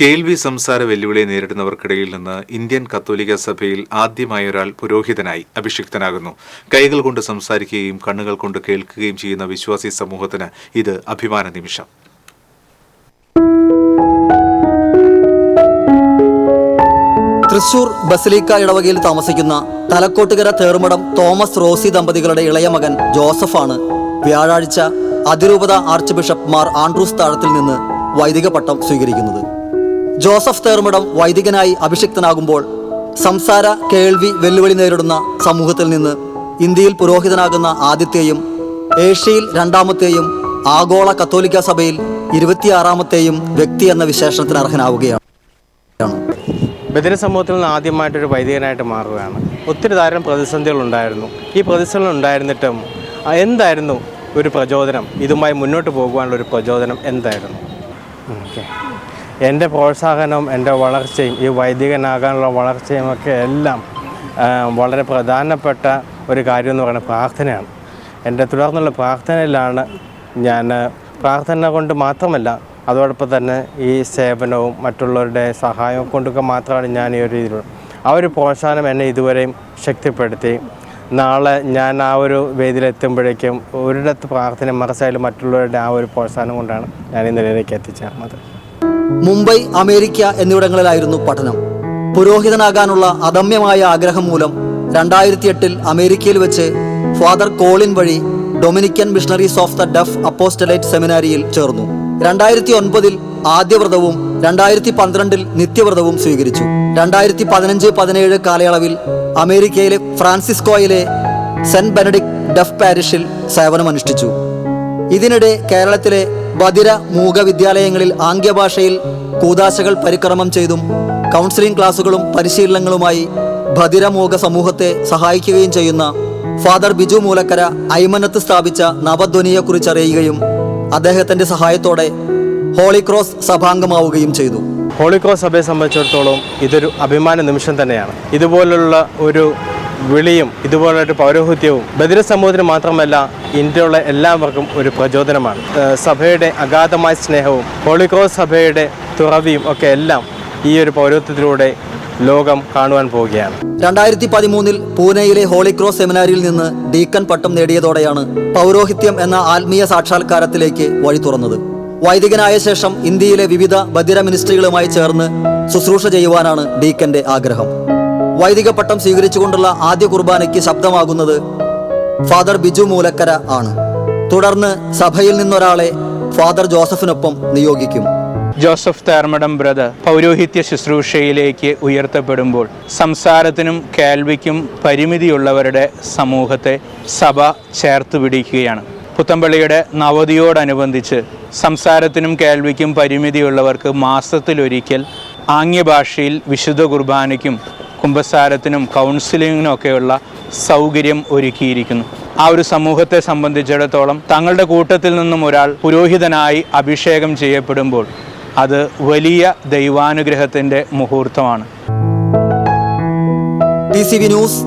കേൾവി സംസാര വെല്ലുവിളി നേരിടുന്നവർക്കിടയിൽ നിന്ന് ഇന്ത്യൻ കത്തോലിക്ക സഭയിൽ ആദ്യമായ ഒരാൾ പുരോഹിതനായി അഭിഷിക്തനാകുന്നു. കൈകൾ കൊണ്ട് സംസാരിക്കുകയും കണ്ണുകൾ കൊണ്ട് കേൾക്കുകയും ചെയ്യുന്ന വിശ്വാസി സമൂഹത്തിന് ഇത് അഭിമാന നിമിഷം. തൃശൂർ ബസലീക്ക ഇടവകയിൽ താമസിക്കുന്ന തലക്കോട്ടുകര തേർമടം തോമസ് റോസി ദമ്പതികളുടെ ഇളയ മകൻ ജോസഫാണ്. വ്യാഴാഴ്ച അതിരൂപത ആർച്ച് ബിഷപ്പ് മാർ ആൻഡ്രൂസ് താഴത്തിൽ നിന്ന് വൈദിക പട്ടം സ്വീകരിക്കുന്നത്. ജോസഫ് തേർമിടം വൈദികനായി അഭിഷിക്തനാകുമ്പോൾ സംസാര കേൾവി വെല്ലുവിളി നേരിടുന്ന സമൂഹത്തിൽ നിന്ന് ഇന്ത്യയിൽ പുരോഹിതനാകുന്ന ആദ്യത്തെയും ഏഷ്യയിൽ രണ്ടാമത്തെയും ആഗോള കത്തോലിക്ക സഭയിൽ ഇരുപത്തിയാറാമത്തെയും വ്യക്തി എന്ന വിശേഷണത്തിന് അർഹനാവുകയാണ്. ബദിര സമൂഹത്തിൽ നിന്ന് ആദ്യമായിട്ടൊരു വൈദികനായിട്ട് മാറുകയാണ്. ഒത്തിരി ധാരാളം പ്രതിസന്ധികൾ ഉണ്ടായിരുന്നു. ഈ പ്രതിസന്ധികൾ ഉണ്ടായിരുന്നിട്ടും എന്തായിരുന്നു ഒരു പ്രചോദനം? ഇതുമായി മുന്നോട്ട് പോകുവാനുള്ള ഒരു പ്രചോദനം എന്തായിരുന്നു? ഓക്കെ. എന്റെ പ്രോത്സാഹനവും എന്റെ വളർച്ചയും ഈ വൈദികനാകാനുള്ള വളർച്ചയും ഒക്കെ എല്ലാം വളരെ പ്രധാനപ്പെട്ട ഒരു കാര്യം എന്ന് പറയുന്നത് പ്രാർത്ഥനയാണ്. എന്റെ തുടർന്നുള്ള പ്രാർത്ഥനയിലാണ് ഞാൻ പ്രാർത്ഥന കൊണ്ട് മാത്രമല്ല അതോടൊപ്പം തന്നെ ഈ സേവനവും മറ്റുള്ളവരുടെ സഹായവും കൊണ്ടൊക്കെ മാത്രമാണ് ഞാൻ ഈ ഒരു രീതിയിലുള്ളത് ആ ഒരു പ്രോത്സാഹനം എന്നെ ഇതുവരെയും ശക്തിപ്പെടുത്തി. നാളെ ഞാൻ ആ ഒരു വേദിയിലെത്തുമ്പോഴേക്കും ഒരിടത്ത് പ്രാർത്ഥന മറസായാലും മറ്റുള്ളവരുടെ ആ ഒരു പ്രോത്സാഹനം കൊണ്ടാണ് ഞാൻ ഈ നിലയിലേക്ക് എത്തിച്ചേർന്നത്. മുംബൈ അമേരിക്ക എന്നിവിടങ്ങളിലായിരുന്നു പഠനം. പുരോഹിതനാകാനുള്ള അദമ്യമായ ആഗ്രഹം മൂലം രണ്ടായിരത്തി എട്ടിൽ അമേരിക്കയിൽ വെച്ച് ഫാദർ കോളിൻ വഴി Dominican missionaries of the deaf apostolate സെമിനാരിയിൽ ചേർന്നു. രണ്ടായിരത്തി ഒൻപതിൽ ആദ്യവ്രതവും രണ്ടായിരത്തി പന്ത്രണ്ടിൽ നിത്യവ്രതവും സ്വീകരിച്ചു. രണ്ടായിരത്തി പതിനഞ്ച് പതിനേഴ് കാലയളവിൽ അമേരിക്കയിലെ ഫ്രാൻസിസ്കോയിലെ സെന്റ് ബെനഡിക് ഡഫ് പാരിഷിൽ സേവനമനുഷ്ഠിച്ചു. ഇതിനിടെ കേരളത്തിലെ ബദിര മൂക വിദ്യാലയങ്ങളിൽ ആംഗ്യഭാഷയിൽ കൂതാശകൾ പരിക്രമം ചെയ്തും കൗൺസിലിംഗ് ക്ലാസുകളും പരിശീലനങ്ങളുമായി ബദിരമൂക സമൂഹത്തെ സഹായിക്കുകയും ചെയ്യുന്ന ഫാദർ ബിജു മൂലക്കര ഐമനത്ത് സ്ഥാപിച്ച നവധ്വനിയെക്കുറിച്ച് അറിയുകയും അദ്ദേഹത്തിന്റെ സഹായത്തോടെ ഹോളി ക്രോസ് സഭാംഗമാവുകയും ചെയ്തു. ഹോളി ക്രോസ് സഭയെ സംബന്ധിച്ചിടത്തോളം ഇതൊരു അഭിമാന നിമിഷം തന്നെയാണ്. ഇതുപോലുള്ള ഒരു വിളിയും ഇതുപോലൊരു പൗരോഹിത്യവും ബദിര സമൂഹത്തിന് മാത്രമല്ല ഇന്ത്യയിലുള്ള എല്ലാവർക്കും ഒരു പ്രചോദനമാണ്. സഭയുടെ അഗാധമായ സ്നേഹവും ഹോളിക്രോസ് സഭയുടെ തുറവിയും ഒക്കെ എല്ലാം ഈ ഒരു പൗരോഹിത്യത്തിലൂടെ ലോകം കാണുവാൻ പോവുകയാണ്. രണ്ടായിരത്തി പതിമൂന്നിൽ പൂനെയിലെ ഹോളിക്രോസ് സെമിനാരിയിൽ നിന്ന് ഡീക്കൻ പട്ടം നേടിയതോടെയാണ് പൗരോഹിത്യം എന്ന ആത്മീയ സാക്ഷാത്കാരത്തിലേക്ക് വഴി തുറന്നത്. വൈദികനായ ശേഷം ഇന്ത്യയിലെ വിവിധ ബദിര മിനിസ്ട്രികളുമായി ചേർന്ന് ശുശ്രൂഷ ചെയ്യുവാനാണ് ഡീക്കന്റെ ആഗ്രഹം. വൈദിക പട്ടം സ്വീകരിച്ചുകൊണ്ടുള്ള ആദ്യ കുർബാനയ്ക്ക് ശബ്ദമാകുന്നത് ഫാദർ ബിജു മൂലക്കര ആണ്. തുടർന്ന് സഭയിൽ നിന്നൊരാളെ ഫാദർ ജോസഫിനൊപ്പം നിയോഗിക്കും. ജോസഫ് താർമടം ബ്രദർ പൗരോഹിത്യ ശുശ്രൂഷയിലേക്ക് ഉയർത്തപ്പെടുമ്പോൾ സംസാരത്തിനും കേൾവിക്കും പരിമിതിയുള്ളവരുടെ സമൂഹത്തെ സഭ ചേർത്ത് പിടിക്കുകയാണ്. പുത്തമ്പള്ളിയുടെ നവതിയോടനുബന്ധിച്ച് സംസാരത്തിനും കേൾവിക്കും പരിമിതിയുള്ളവർക്ക് മാസത്തിലൊരിക്കൽ ആംഗ്യഭാഷയിൽ വിശുദ്ധ കുർബാനയ്ക്കും കുംഭസാരത്തിനും കൗൺസിലിങ്ങിനും ഒക്കെയുള്ള സൗകര്യം ഒരുക്കിയിരിക്കുന്നു. ആ ഒരു സമൂഹത്തെ സംബന്ധിച്ചിടത്തോളം തങ്ങളുടെ കൂട്ടത്തിൽ നിന്നും ഒരാൾ പുരോഹിതനായി അഭിഷേകം ചെയ്യപ്പെടുമ്പോൾ അത് വലിയ ദൈവാനുഗ്രഹത്തിന്റെ മുഹൂർത്തമാണ്. ന്യൂസ്